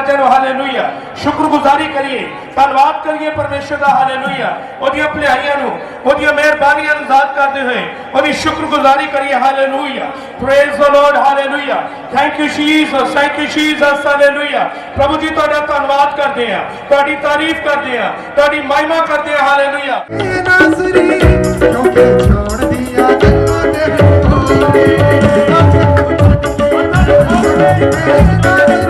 ਰਾਜਾ ਨੂੰ ਹਾਲੇਲੂਇਆ ਸ਼ੁਕਰਗੁਜ਼ਾਰੀ ਕਰੀਏ ਧੰਨਵਾਦ ਕਰੀਏ ਪਰਮੇਸ਼ਰ ਦਾ ਹਾਲੇਲੂਇਆ ਉਹਦੀਆਂ ਭਲਾਈਆਂ ਨੂੰ ਉਹਦੀਆਂ ਮਿਹਰਬਾਨੀਆਂ ਨੂੰ ਯਾਦ ਕਰਦੇ ਹੋਏ ਉਹਦੀ ਸ਼ੁਕਰਗੁਜ਼ਾਰੀ ਕਰੀਏ hallelujah praise the Lord hallelujah thank you Jesus thank you Jesus hallelujah ਪ੍ਰਭੂ ਜੀ ਤੁਹਾਡਾ ਧੰਨਵਾਦ ਕਰਦੇ ਆ ਤੁਹਾਡੀ ਤਾਰੀਫ ਕਰਦੇ ਆ ਤੁਹਾਡੀ ਮਹਿਮਾ ਕਰਦੇ ਆ ਹਾਲੇਲੂਇਆ ਨਾਸਰੀ ਕਿਉਂਕਿ ਛੋੜ ਦਿਆ ਗੱਲਾਂ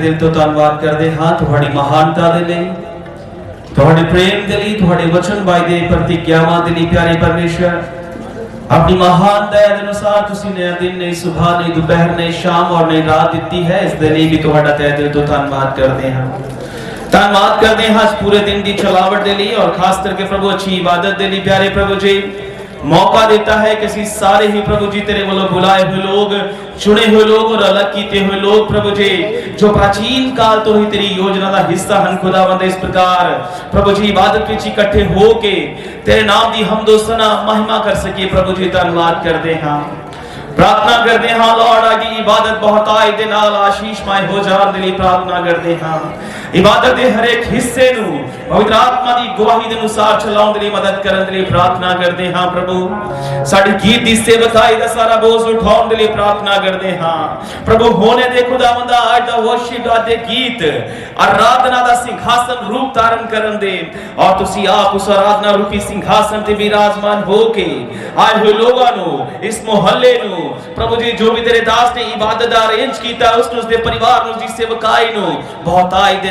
ਜੀ ਤੁਹਾਡਾ ਤਹਿ ਦਿਲ ਤੋਂ ਧੰਨਵਾਦ ਕਰਦੇ ਹਾਂ ਤੁਹਾਡੀ ਮਹਾਨਤਾ ਦੇ ਲਈ, ਤੁਹਾਡੇ ਪ੍ਰੇਮ ਦੇ ਲਈ, ਤੁਹਾਡੇ ਵਚਨ ਵਾਅਦੇ ਪ੍ਰਤੀਗਿਆਵਾਂ ਦੇ ਲਈ, ਪਿਆਰੇ ਪਰਮੇਸ਼ਵਰ। ਆਪਣੀ ਮਹਾਨ ਦਇਆ ਦੇ ਅਨੁਸਾਰ ਤੁਸੀਂ ਨया ਦਿਨ ਨਹੀਂ ਸਵੇਰ ਨਹੀਂ ਦੁਪਹਿਰ ਨਹੀਂ ਸ਼ਾਮ ਔਰ ਨਹੀਂ ਰਾਤ ਦਿੱਤੀ ਹੈ, ਇਸ ਦੇ ਲਈ ਵੀ ਤੁਹਾਡਾ ਤਹਿ ਦਿਲ ਤੋਂ ਧੰਨਵਾਦ ਕਰਦੇ ਹਾਂ। ਧੰਨਵਾਦ ਕਰਦੇ ਹਾਂ ਇਸ ਪੂਰੇ ਦਿਨ ਦੀ ਚਲਾਵਟ ਦੇ ਲਈ ਔਰ ਖਾਸ ਕਰਕੇ ਪ੍ਰਭੂ ਅੱਛੀ ਇਬਾਦਤ ਦੇ ਲਈ, ਪਿਆਰੇ ਪ੍ਰਭੂ ਜੀ। ਮੌਕਾ ਦਿੱਤਾ ਹੈ ਕਿ ਅਸੀਂ ਸਾਰੇ ਹੀ ਪ੍ਰਭੂ ਜੀ ਤੇਰੇ ਵੱਲੋਂ ਬੁਲਾਏ ਹੋਏ ਲੋਕ ਚੁਣੇ ਹੋਏ ਲੋਕ ਔਰ ਅਲੱਗ ਕੀਤੇ ਹੋਏ ਲੋਕ ਪ੍ਰਭੂ ਜੀ ਜੋ ਪ੍ਰਾਚੀਨ ਕਾਲ ਤੋਂ ਹੀ ਤੇਰੀ ਯੋਜਨਾ ਦਾ ਹਿੱਸਾ ਹਨ ਖੁਦਾਵੰਦ ਇਸ ਪ੍ਰਕਾਰ ਪ੍ਰਭੂ ਜੀ ਇਬਾਦਤ ਵਿੱਚ ਇਕੱਠੇ ਹੋ ਕੇ ਤੇਰੇ ਨਾਮ ਦੀ ਹਮਦੋ ਸਨਾ ਮਹਿਮਾ ਕਰ ਸਕੀਏ ਪ੍ਰਭੂ ਜੀ ਧੰਨਵਾਦ ਕਰਦੇ ਹਾਂ ਪ੍ਰਾਰਥਨਾ ਕਰਦੇ ਹਾਂ ਲਾਰਡ ਆਗੀ ਇਬਾਦਤ ਬਹੁਤਾਈ ਦੇ ਨਾਲ ਆਸ਼ੀਸ਼ਮय ਹੋ ਜਾਣ ਦੇ ਲਈ ਪ੍ਰਾਰਥਨਾ ਕਰਦੇ ਹਾਂ ਇਬਾਦਤ ਦੇ ਹਰ ਹਿੱਸੇ ਨੂੰ, ਪਵਿੱਤਰ ਆਤਮਾ ਦੀ ਗਵਾਹੀ ਦੇ ਅਨੁਸਾਰ ਚਲਾਉਣ ਦੇ ਲਈ ਮਦਦ ਕਰਨ ਦੇ ਲਈ ਪ੍ਰਾਰਥਨਾ ਕਰਦੇ ਹਾਂ ਪ੍ਰਭੂ। ਸਾਡੀ ਗੀਤ ਦੀ ਸੇਵਕਾਈ ਦਾ ਸਾਰਾ ਬੋਝ ਉਠਾਉਣ ਦੇ ਲਈ ਪ੍ਰਾਰਥਨਾ ਕਰਦੇ ਹਾਂ। ਪ੍ਰਭੂ, ਹੋਣੇ ਦੇ ਖੁਦਾਵੰਦਾ ਅੱਜ ਦਾ ਵਰਸ਼ਿਪ ਦਾ ਦੇ ਗੀਤ, ਆਰਾਧਨਾ ਦਾ ਸਿੰਘਾਸਨ ਰੂਪ ਧਾਰਨ ਕਰਨ ਦੇ। ਔਰ ਤੁਸੀਂ ਆਪ ਉਸ ਆਰਾਧਨਾ ਰੂਪੀ ਸਿੰਘਾਸਨ ਤੇ ਵਿਰਾਜਮਾਨ ਹੋ ਕੇ ਆਏ ਹੋਏ ਲੋਕਾਂ ਨੂੰ, ਇਸ ਮੁਹੱਲੇ ਨੂੰ, ਪ੍ਰਭੂ ਜੀ, ਜੋ ਵੀ ਤੇਰੇ ਦਾਸ ਨੇ ਇਬਾਦਤ ਦਾ ਅਰੇਂਜ ਕੀਤਾ, ਉਸ ਨੂੰ, ਉਸਦੇ ਪਰਿਵਾਰ ਨੂੰ, ਉਸਦੀ ਸੇਵਕਾਈ ਨੂੰ ਬਹੁਤਾਈ ਦੇ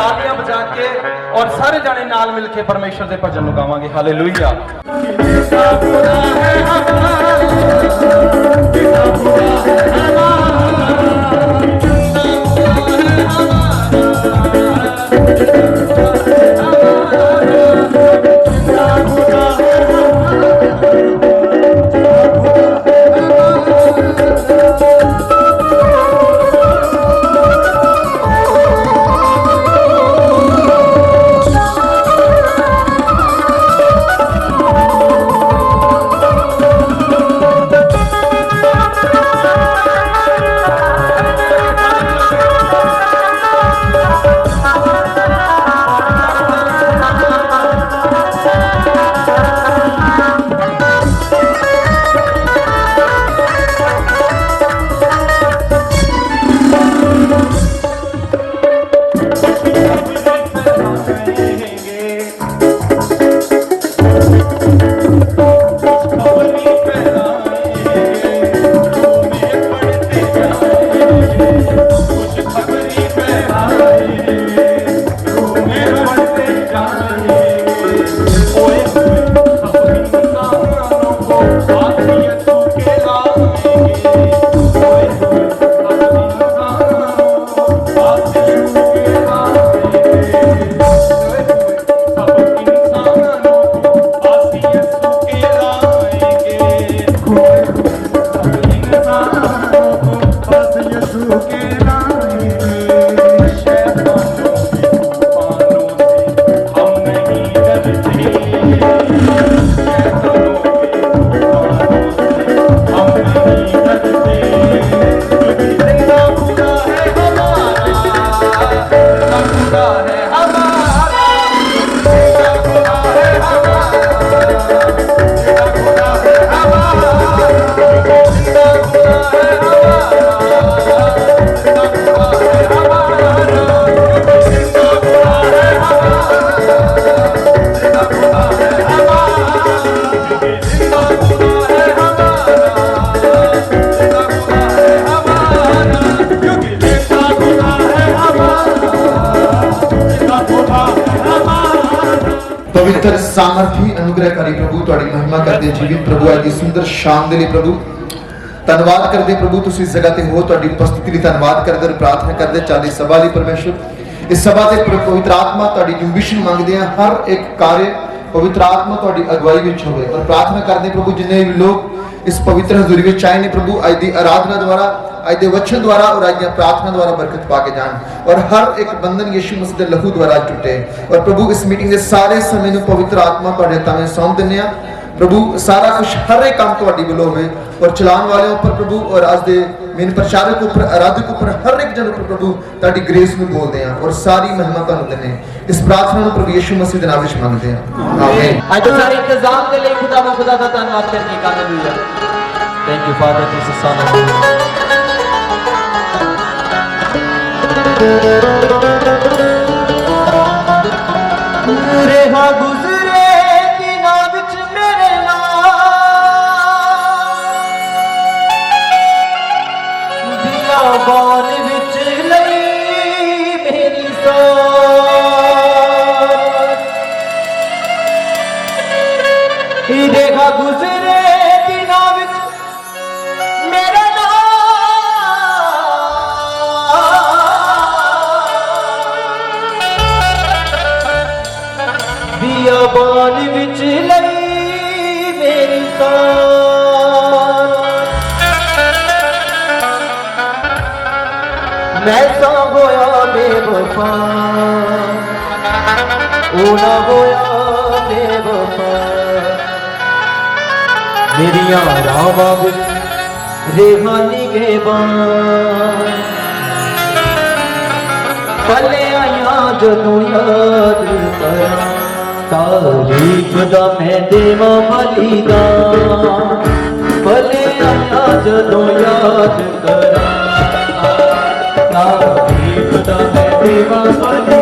ਤਾਲੀਆਂ ਵਜਾ ਕੇ ਔਰ ਸਾਰੇ ਜਾਣੇ ਨਾਲ ਮਿਲ ਕੇ ਪਰਮੇਸ਼ਰ ਦੇ ਭਜਨ ਨੂੰ ਗਾਵਾਂਗੇ ਹਾਲੇਲੂਇਆ बस ਪਵਿੱਤਰ ਸਾਮਰਥੀ ਅਨੁਗ੍ਰਹਕਾਰੀ ਪ੍ਰਭੂ ਤੁਹਾਡੀ ਮਹਿਮਾ ਕਰਦੇ ਜੀਵਨ ਪ੍ਰਭੂ ਅੱਜ ਦੀ ਸੁੰਦਰ ਸ਼ਾਮ ਦੇ ਲਈ ਪ੍ਰਭੂ। ਧੰਨਵਾਦ ਕਰਦੇ ਪ੍ਰਭੂ, ਤੁਸੀਂ ਇਸ ਜਗ੍ਹਾ ਤੇ ਹੋ, ਤੁਹਾਡੀ ਉਪਸਥਿਤੀ ਲਈ ਧੰਨਵਾਦ ਕਰਦੇ ਪ੍ਰਾਰਥਨਾ ਕਰਦੇ ਚਾਲੀ ਸਭਾ ਲਈ ਪਰਮੇਸ਼ਰ। ਇਸ ਸਭਾ ਦੇ ਪਵਿੱਤਰ ਆਤਮਾ ਤੁਹਾਡੀ ਜੁੰਬਿਸ਼ ਮੰਗਦੇ ਆ ਹਰ ਇੱਕ ਕਾਰਜ ਪਵਿੱਤਰ ਆਤਮਾ ਤੁਹਾਡੀ ਅਗਵਾਈ ਵਿੱਚ ਹੋਵੇ। ਔਰ ਪ੍ਰਾਰਥਨਾ ਕਰਦੇ ਪ੍ਰਭੂ, ਜਿੰਨੇ ਵੀ ਲੋਕ ਇਸ ਪਵਿੱਤਰ ਹਜ਼ੂਰੀ ਵਿੱਚ ਆਏ ਨੇ ਪ੍ਰਭੂ, ਅੱਜ ਦੀ ਆਰਾਧਨਾ ਦੁਆਰਾ ਅੱਜ ਦੇ ਵਚਨ ਦੁਆਰਾ ਔਰ ਅੱਜ ਦੀਆਂ ਪ੍ਰਾਰਥਨਾ ਦੁਆਰਾ ਬਰਕਤ ਪਾ ਕੇ ਜਾਣ ਔਰ ਹਰ ਇੱਕ ਬੰਧਨ ਯਿਸੂ ਮਸੀਹ ਦੇ ਲਹੂ ਦੁਆਰਾ ਟੁੱਟੇ ਔਰ ਪ੍ਰਭੂ ਇਸ ਮੀਟਿੰਗ ਦੇ ਸਾਰੇ ਸਮੇਂ ਨੂੰ ਪਵਿੱਤਰ ਆਤਮਾ ਤੁਹਾਡੇ ਹੱਥਾਂ ਵਿੱਚ ਸੌਂਪ ਦਿੰਦੇ ਆ ਪ੍ਰਭੂ ਸਾਰਾ ਕੁਝ ਹਰ ਇੱਕ ਕੰਮ ਤੁਹਾਡੀ ਵੱਲੋਂ ਹੋਵੇ ਔਰ ਚਲਾਉਣ ਵਾਲਿਆਂ ਉੱਪਰ ਪ੍ਰਭੂ ਔਰ ਅੱਜ ਦੇ ਮੇਨ ਪ੍ਰਚਾਰਕ ਉੱਪਰ ਆਰਾਧਕ ਉੱਪਰ ਹਰ ਇੱਕ ਜਨ ਉੱਪਰ ਪ੍ਰਭੂ ਤੁਹਾਡੀ ਗ੍ਰੇਸ ਨੂੰ ਬੋਲਦੇ ਆ ਔਰ ਸਾਰੀ ਮਹਿਮਾ ਤੁਹਾਨੂੰ ਦਿੰਦੇ ਹਾਂ। ਇਸ ਪ੍ਰਾਰਥਨਾ ਨੂੰ ਪ੍ਰਭੂ ਯਿਸੂ ਮਸੀਹ ਦੇ ਨਾਮ ਵਿੱਚ ਮੰਗਦੇ ਆ ਆਮੀਨ ਅੱਜ ਦੇ ਸਾਰੇ ਇੰਤਜ਼ਾਮ ਦੇ ਲਈ ਖੁਦਾ ਵਾ ਖੁਦਾ ਦਾ ਧੰਨਵਾਦ ਕਰਨੇ ਕਾ hallelujah thank you father Thank you. ਉਹ ਨਾ ਹੋਇਆ ਬੇਵਫਾ ਮੇਰੀਆਂ ਰਾਵਾਂ ਵਿੱਚ ਰੇਹਾਨੀ ਕੇ ਬਾਣ। ਪਲੇ ਆਇਆ ਜਦੋਂ ਯਾਦ ਕਰਾਂ ਤਾਰੀਖ ਦਾ ਮੈਂ ਦੇਵਾਂ ਮਾਲੀ ਦਾ ਪਲੇ ਆਇਆ ਜਦੋਂ ਯਾਦ ਕਰਾਂ ਤਾਰੀਖ ਦਾ ਮੈਂ ਦੇਵਾਂ ਭਲੀ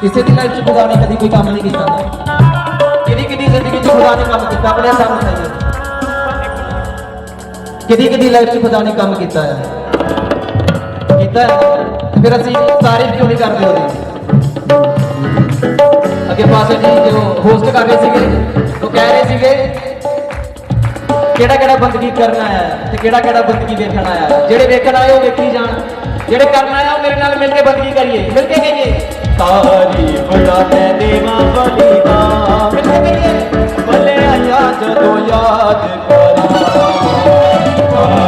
ਕਿਸੇ ਦੀ ਲਾਈਫ 'ਚ ਖੁਦਾ ਨੇ ਕਦੀ ਕੋਈ ਕੰਮ ਨਹੀਂ ਕੀਤਾ। ਕਿਹਦੀ ਕਿਹਦੀ ਜ਼ਿੰਦਗੀ 'ਚ ਖੁਦਾ ਨੇ ਕੰਮ ਕੀਤਾ, ਆਪਣੇ ਸਾਹਮਣੇ ਹੈ ਕਿਹਦੀ ਕਿਹਦੀ ਲਾਈਫ 'ਚ ਖੁਦਾ ਨੇ ਕੰਮ ਕੀਤਾ ਹੈ ਕੀਤਾ ਫਿਰ ਅਸੀਂ ਤਾਰੀਫ ਕਿਉਂ ਨਹੀਂ ਕਰਦੇ ਉਹਦੀ? ਅੱਗੇ ਪਾਸੇ ਜੀ ਜੋ ਹੋਸਟ ਕਰ ਰਹੇ ਸੀਗੇ, ਉਹ ਕਹਿ ਰਹੇ ਸੀਗੇ ਕਿਹੜਾ ਕਿਹੜਾ ਬੰਦਗੀ ਕਰਨਾ ਹੈ ਤੇ ਕਿਹੜਾ ਕਿਹੜਾ ਬੰਦਗੀ ਵੇਖਣਾ ਆਇਆ ਹੈ। ਜਿਹੜੇ ਵੇਖਣ ਆਏ ਉਹ ਵੇਖੀ ਜਾਣ, ਜਿਹੜੇ ਕਰਨਾ ਆਏ ਮੇਰੇ ਨਾਲ ਮਿਲ ਕੇ ਬੰਦਗੀ ਕਰੀਏ ਮਿਲ ਕੇ ਕਹੀਏ। ਤਾਰੀਫ ਦਾ ਮੈਂ ਦੇਵਾਂ ਬਲੀਦਾਨ। ਮਿਲ ਕੇ ਕਹੀਏ। ਭਲੇ ਆਇਆ ਜਦੋਂ ਯਾਦ ਕਰਾਂ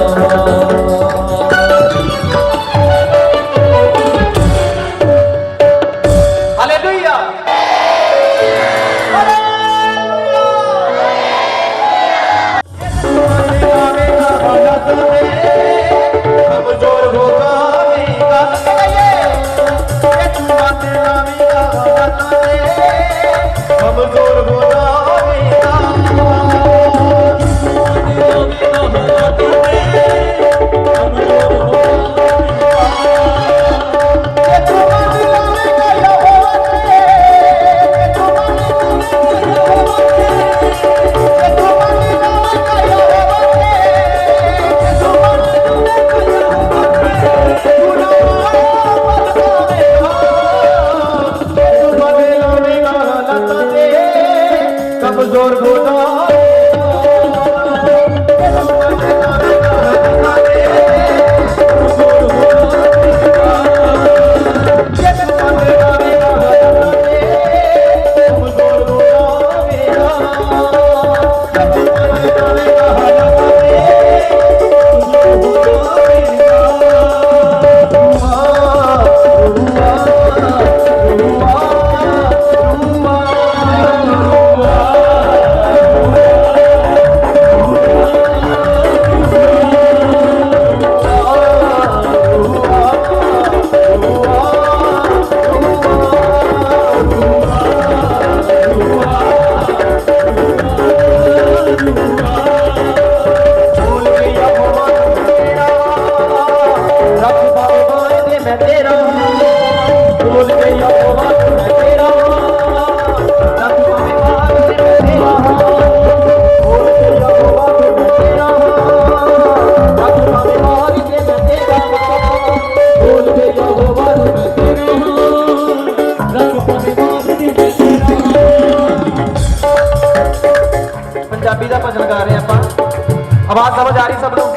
ਆਵਾਜ਼ ਸਮਝ ਆ ਰਹੀ ਸਭ ਨੂੰ?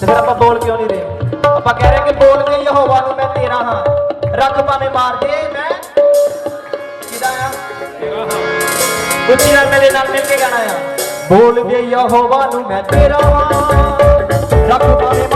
ਤੇ ਫਿਰ ਆਪਾਂ ਬੋਲ ਕਿਉਂ ਨਹੀਂ ਰਹੇ? ਆਪਾਂ ਕਹਿ ਰਹੇ ਕਿ ਬੋਲ ਕੇ ਯਹੋਵਾ ਨੂੰ ਮੈਂ ਤੇਰਾ ਹਾਂ। ਰੱਖ ਭਾਵੇਂ ਮਾਰ ਦੇ, ਮੈਂ ਕਿਹਦਾ ਆ ਉੱਚੀ ਨਾਲ ਮੇਰੇ ਨਾਲ ਮਿਲ ਕੇ ਗਾਣਾ ਆ। ਬੋਲ ਕੇ ਯਹੋਵਾ ਨੂੰ ਮੈਂ ਤੇਰਾ ਹਾਂ। ਰੱਖ ਭਾਵੇਂ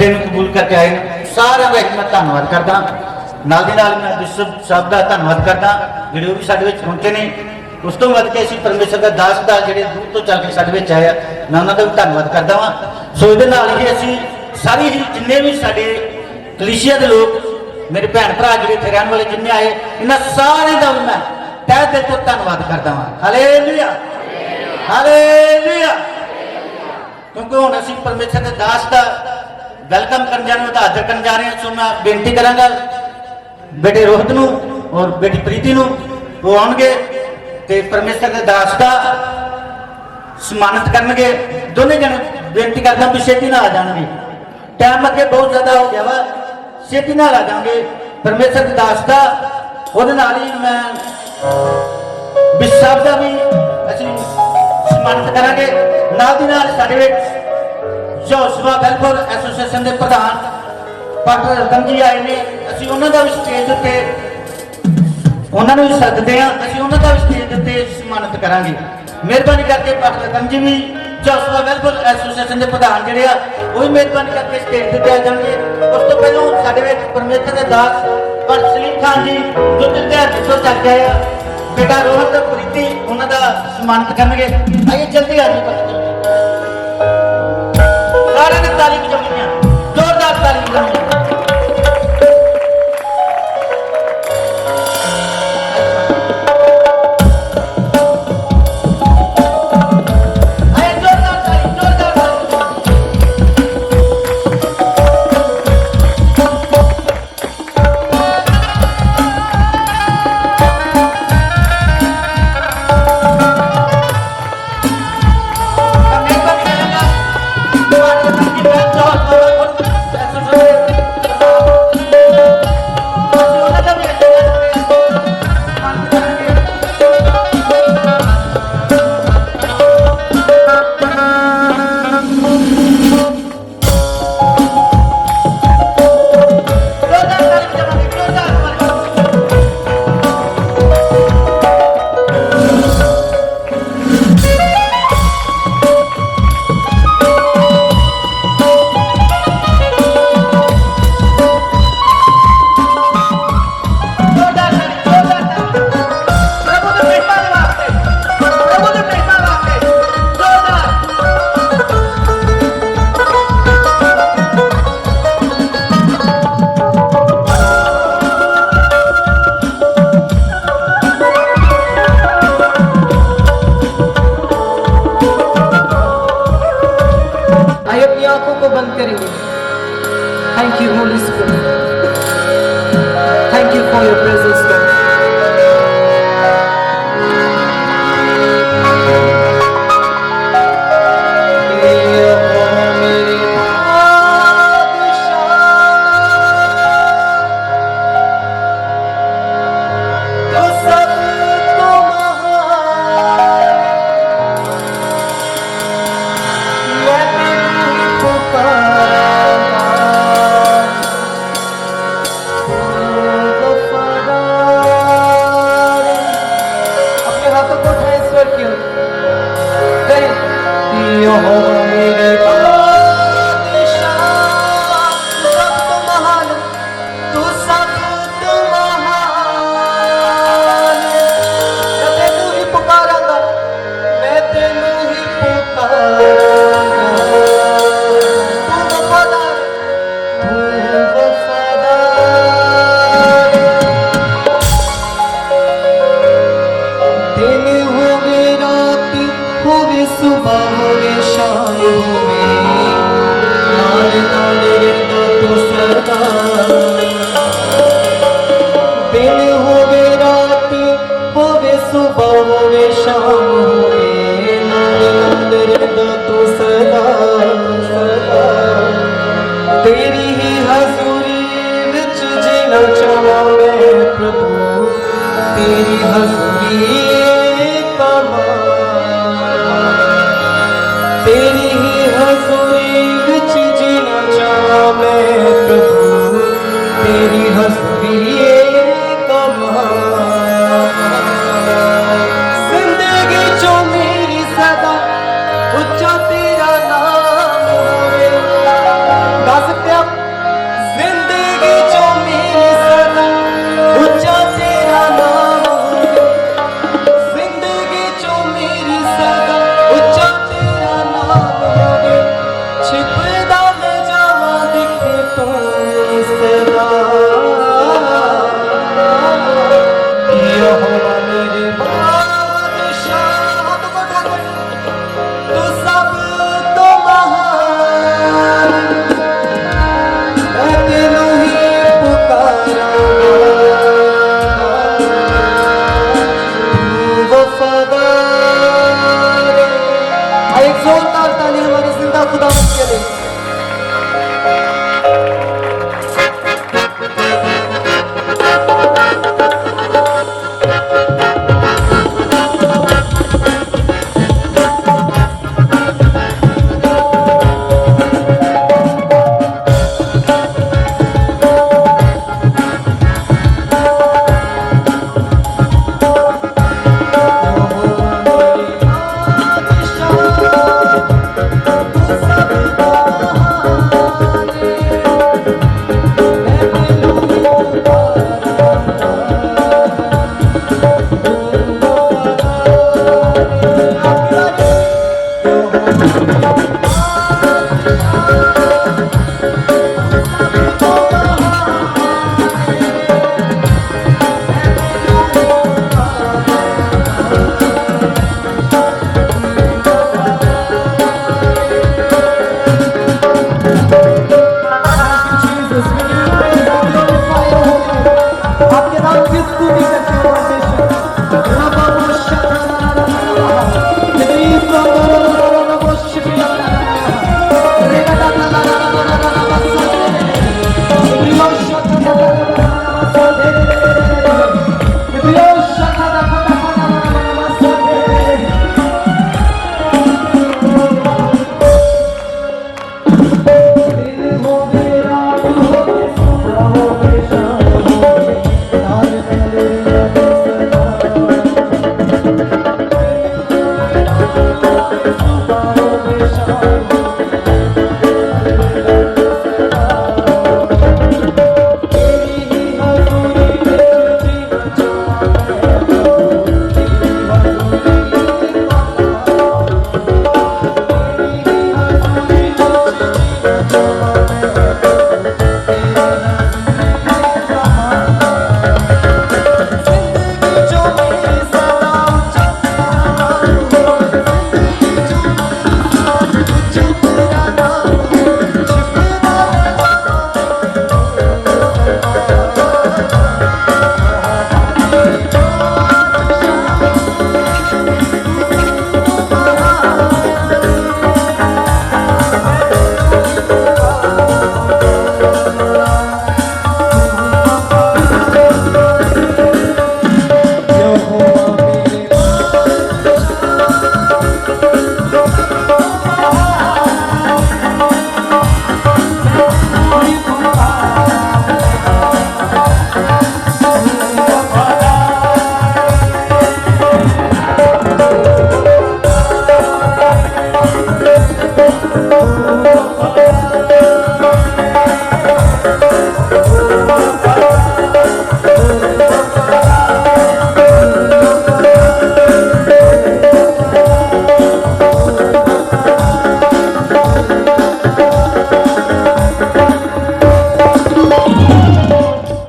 ਸੱਦੇ ਨੂੰ ਕਬੂਲ ਕਰਕੇ ਆਏ ਨੇ। ਸਾਰਿਆਂ ਦਾ ਇੱਕ ਮੈਂ ਧੰਨਵਾਦ ਕਰਦਾ। ਨਾਲ ਦੀ ਨਾਲ ਮੈਂ ਬਿਸ਼ਪ ਸਾਹਿਬ ਦਾ ਧੰਨਵਾਦ ਕਰਦਾ, ਜਿਹੜੇ ਉਹ ਵੀ ਸਾਡੇ ਵਿੱਚ ਪਹੁੰਚੇ ਨੇ। ਉਸ ਤੋਂ ਵੱਧ ਕੇ ਅਸੀਂ ਪਰਮੇਸ਼ਰ ਦਾ ਦਾਸ ਦਾ ਜਿਹੜੇ ਦੂਰ ਤੋਂ ਚੱਲ ਕੇ ਸਾਡੇ ਵਿੱਚ ਆਇਆ ਮੈਂ ਉਹਨਾਂ ਦਾ ਵੀ ਧੰਨਵਾਦ ਕਰਦਾ ਵਾਂ। ਸੋ ਇਹਦੇ ਨਾਲ ਹੀ ਅਸੀਂ ਸਾਰੀ ਹੀ ਜਿੰਨੇ ਵੀ ਸਾਡੇ ਕਲੀਸ਼ੀਆ ਦੇ ਲੋਕ, ਮੇਰੇ ਭੈਣ ਭਰਾ ਜਿਹੜੇ ਇੱਥੇ ਰਹਿਣ ਵਾਲੇ ਜਿੰਨੇ ਆਏ, ਇਹਨਾਂ ਸਾਰਿਆਂ ਦਾ ਵੀ ਮੈਂ ਤਹਿ ਦਿਲ ਤੋਂ ਧੰਨਵਾਦ ਕਰਦਾ ਵਾਂ। ਹਾਲੇਲੂਇਆ। ਹਾਲੇਲੂਇਆ। ਕਿਉਂਕਿ ਹੁਣ ਅਸੀਂ ਪਰਮੇਸ਼ਰ ਦੇ ਦਾਸ ਦਾ ਵੈਲਕਮ ਕਰਨ ਜਾ ਰਹੇ ਹੋ ਤਾਂ ਹਾਜ਼ਰ ਕਰਨ ਜਾ ਰਹੇ ਹੋ। ਸੋ ਮੈਂ ਬੇਨਤੀ ਕਰਾਂਗਾ ਬੇਟੇ ਰੋਹਿਤ ਨੂੰ ਔਰ ਬੇਟੀ ਪ੍ਰੀਤੀ ਨੂੰ, ਉਹ ਆਉਣਗੇ ਤੇ ਪਰਮੇਸ਼ਰ ਦੇ ਦਾਸ ਦਾ ਸਨਮਾਨਿਤ ਕਰਨਗੇ। ਦੋਨੇ ਜਣੇ ਬੇਨਤੀ ਕਰਦਾ ਵੀ ਛੇਤੀ ਨਾਲ ਆ ਜਾਣਗੇ। ਟਾਈਮ ਅੱਗੇ ਬਹੁਤ ਜ਼ਿਆਦਾ ਹੋ ਗਿਆ ਵਾ। ਛੇਤੀ ਨਾਲ ਆ ਜਾਣਗੇ। ਪਰਮੇਸ਼ਰ ਦੇ ਦਾਸ ਦਾ, ਉਹਦੇ ਨਾਲ ਹੀ ਮੈਂ ਬਿਸ਼ਪ ਦਾ ਵੀ ਅਸੀਂ ਸਨਮਾਨਿਤ ਕਰਾਂਗੇ। ਨਾਲ ਦੀ ਨਾਲ ਸਾਡੇ ਵਿੱਚ ਜੋ ਸਭਾ ਵੈਲਫੇਅਰ ਐਸੋਸੀਏਸ਼ਨ ਦੇ ਪ੍ਰਧਾਨ ਪਾਟਰ ਰਤਨ ਜੀ ਆਏ ਨੇ, ਅਸੀਂ ਉਹਨਾਂ ਦਾ ਵੀ ਸਟੇਜ ਉੱਤੇ ਉਹਨਾਂ ਨੂੰ ਵੀ ਸੱਦਦੇ ਆ ਅਸੀਂ ਉਹਨਾਂ ਦਾ ਵੀ ਸਟੇਜ ਉੱਤੇ ਸਨਮਾਨਿਤ ਕਰਾਂਗੇ। ਮਿਹਰਬਾਨੀ ਕਰਕੇ ਪਾਟਰ ਰਤਨ ਜੀ ਵੀ ਜੋ ਸਭਾ ਵੈਲਫੇਅਰ ਐਸੋਸੀਏਸ਼ਨ ਦੇ ਪ੍ਰਧਾਨ ਜਿਹੜੇ ਆ, ਉਹ ਵੀ ਮਿਹਰਬਾਨੀ ਕਰਕੇ ਸਟੇਜ ਤੇ ਆ ਜਾਣਗੇ। ਉਸ ਤੋਂ ਪਹਿਲਾਂ ਸਾਡੇ ਵਿੱਚ ਪਰਮੇਸ਼ਰ ਦੇ ਦਾਸ ਪਰ ਸਲੀਮ ਖਾਨ ਜੀ, ਜੋ ਦਿੱਤੇ ਜਿੱਥੋਂ ਚੱਕ ਗਏ ਆ, ਬੇਟਾ ਰੋਹਤ ਪ੍ਰੀਤੀ, ਉਹਨਾਂ ਦਾ ਸਨਮਾਨਿਤ ਕਰਨਗੇ। ਆਈਏ ਜਲਦੀ ਆ ਜੀ। তসবির তোমার